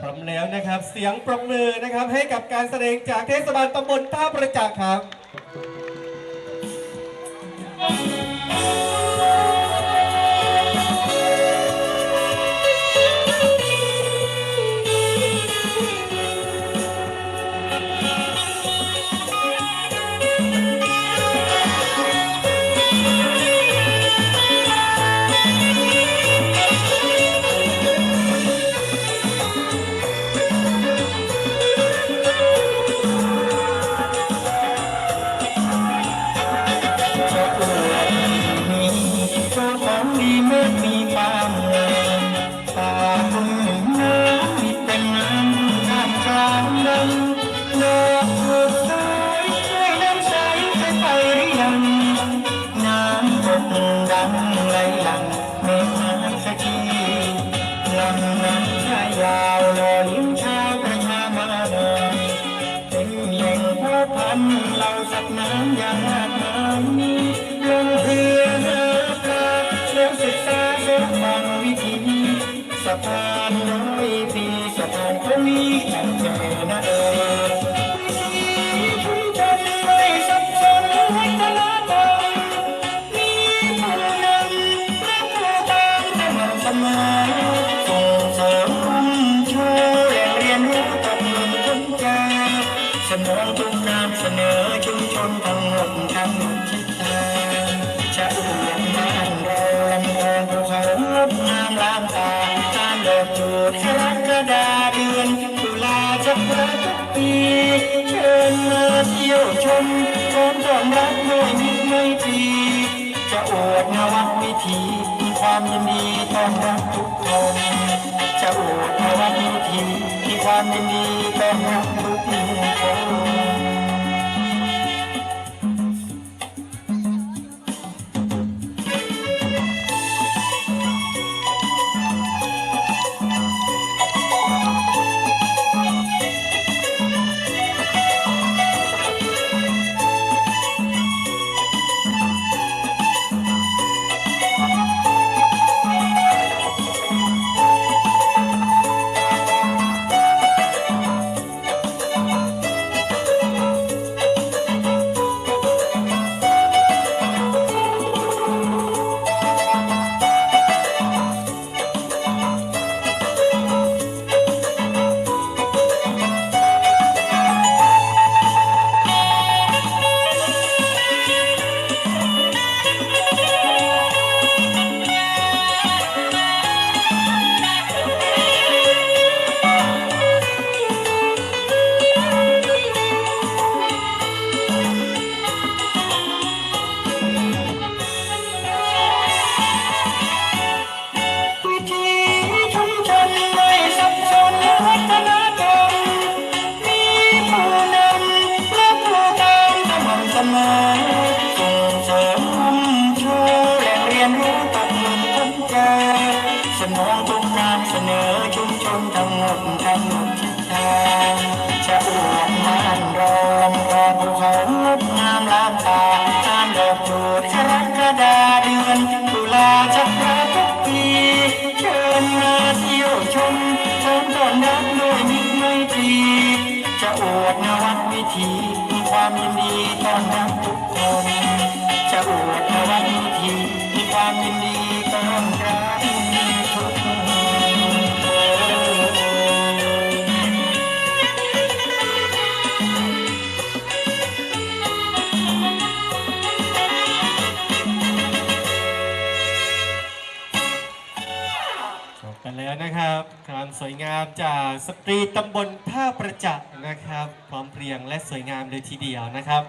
พร้อมแล้วนะครับ เสียงปรบมือนะครับให้กับการแสดงจากเทศบาลตำบลท่าประจักษ์ครับ ยยาวลอลิ้มชาประชามานาเป็นแหล่งพ่อพันธุ์เราสัตว์น้ำอย่างมากมายลงเรือหาปลาแล้วศึกษาเส้นทางวิถีสะพานน้อยปีสะพานก็มีแห่งเจนะเออ กจูดกรกฎาเดือนตุลาจะเปิดทุกปีเชิญมาเที่ยวชมพร้อมต้อนรับด้วยมิตรไมตรีจะอวดนวัตวิธีมีความยินดีต้อนรับทุกคนจะอวดนวัตวิธีมีความยินดี เรียนรู้กับหนุ่มคนแก่สนองทุกการเสนอชุมชนทั้งหมดทั้งหมดทิศทางจะอวดบ้านราลำพองภูเขางดงามล้านตาตามดอกจูดกรกฎาเดือนตุลาจะเปิดทุกปีเชิญมาเที่ยวชมพร้อมต้อนรับด้วยมิตรไมตรีจะอวดนวัดวิถีความยินดีต้อนรับทุกคน ความสวยงามจากสตรีตำบลท่าประจักษ์นะครับ พร้อมเพรียงและสวยงามเลยทีเดียวนะครับ